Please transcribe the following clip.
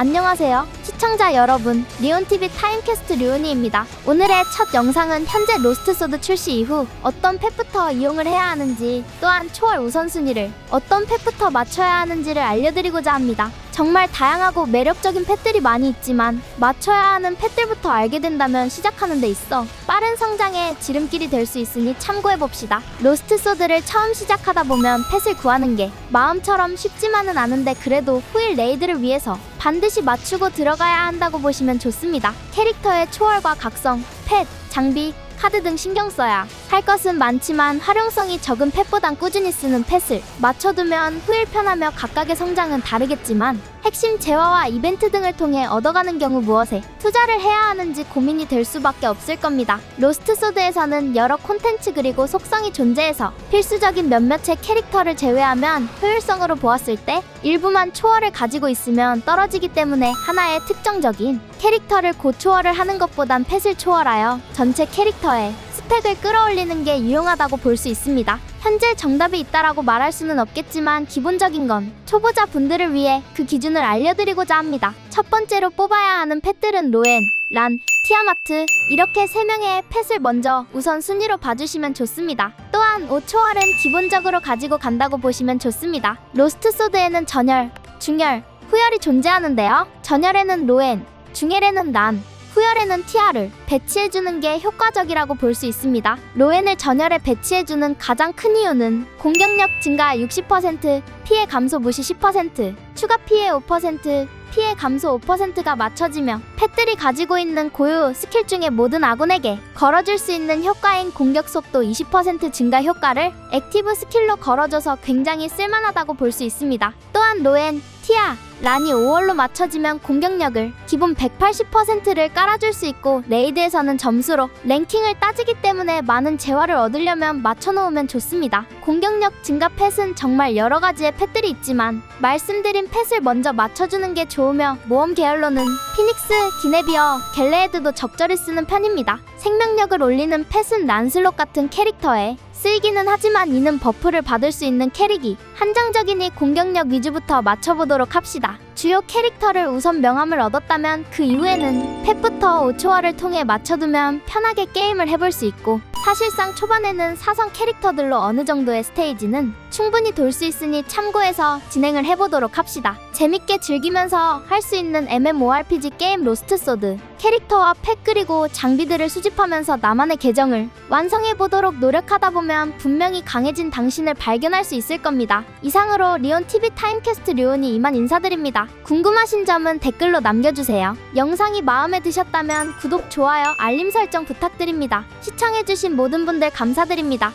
안녕하세요. 시청자 여러분, 리온TV 타임캐스트 류은희입니다. 오늘의 첫 영상은 현재 로스트소드 출시 이후 어떤 펫부터 이용을 해야 하는지, 또한 초월 우선순위를 어떤 펫부터 맞춰야 하는지를 알려드리고자 합니다. 정말 다양하고 매력적인 펫들이 많이 있지만 맞춰야 하는 펫들부터 알게 된다면 시작하는 데 있어 빠른 성장의 지름길이 될 수 있으니 참고해 봅시다. 로스트 소드를 처음 시작하다 보면 펫을 구하는 게 마음처럼 쉽지만은 않은데 그래도 후일 레이드를 위해서 반드시 맞추고 들어가 야 한다고 보시면 좋습니다. 캐릭터의 초월과 각성, 펫, 장비, 카드 등 신경 써야 할 것은 많지만 활용성이 적은 펫보단 꾸준히 쓰는 펫을 맞춰두면 후일 편하며 각각의 성장은 다르겠지만 핵심 재화와 이벤트 등을 통해 얻어가는 경우 무엇에 투자를 해야 하는지 고민이 될 수밖에 없을 겁니다. 로스트 소드에서는 여러 콘텐츠 그리고 속성이 존재해서 필수적인 몇몇의 캐릭터를 제외하면 효율성으로 보았을 때 일부만 초월을 가지고 있으면 떨어지기 때문에 하나의 특정적인 캐릭터를 고초월을 하는 것보단 펫을 초월하여 전체 캐릭터에 스펙을 끌어올리는 게 유용하다고 볼 수 있습니다. 현재 정답이 있다라고 말할 수는 없겠지만 기본적인 건 초보자 분들을 위해 그 기준을 알려드리고자 합니다. 첫 번째로 뽑아야 하는 펫들은 로엔, 란, 티아마트 이렇게 세 명의 펫을 먼저 우선 순위로 봐주시면 좋습니다. 또한 5초월은 기본적으로 가지고 간다고 보시면 좋습니다. 로스트 소드에는 전열, 중열, 후열이 존재하는데요. 전열에는 로엔, 중열에는 란, 후열에는 티아를 배치해주는 게 효과적이라고 볼 수 있습니다. 로엔을 전열에 배치해주는 가장 큰 이유는 공격력 증가 60%, 피해 감소 무시 10%, 추가 피해 5%, 피해 감소 5%가 맞춰지며 펫들이 가지고 있는 고유 스킬 중에 모든 아군에게 걸어줄 수 있는 효과인 공격 속도 20% 증가 효과를 액티브 스킬로 걸어줘서 굉장히 쓸만하다고 볼 수 있습니다. 또한 로엔, 티아, 란이 5월로 맞춰지면 공격력을 기본 180%를 깔아줄 수 있고 레이드에서는 점수로 랭킹을 따지기 때문에 많은 재화를 얻으려면 맞춰놓으면 좋습니다. 공격력 증가 펫은 정말 여러 가지의 펫들이 있지만 말씀드린 펫을 먼저 맞춰주는 게 좋으며 모험 계열로는 피닉스, 기네비어, 갤레에드도 적절히 쓰는 편입니다. 생명력을 올리는 펫은 란슬롯 같은 캐릭터에 쓰이기는 하지만 이는 버프를 받을 수 있는 캐릭이 한정적이니 공격력 위주부터 맞춰보도록 합시다. 주요 캐릭터를 우선 명함을 얻었다면 그 이후에는 펫부터 5초화를 통해 맞춰두면 편하게 게임을 해볼 수 있고 사실상 초반에는 사성 캐릭터들로 어느 정도의 스테이지는 충분히 돌 수 있으니 참고해서 진행을 해보도록 합시다. 재밌게 즐기면서 할 수 있는 MMORPG 게임 로스트 소드 캐릭터와 펫 그리고 장비들을 수집하면서 나만의 계정을 완성해 보도록 노력하다 보면 분명히 강해진 당신을 발견할 수 있을 겁니다. 이상으로 리온 TV 타임캐스트 류온이 이만 인사드립니다. 궁금하신 점은 댓글로 남겨주세요. 영상이 마음에 드셨다면 구독, 좋아요, 알림 설정 부탁드립니다. 시청해주신 모든 분들 감사드립니다.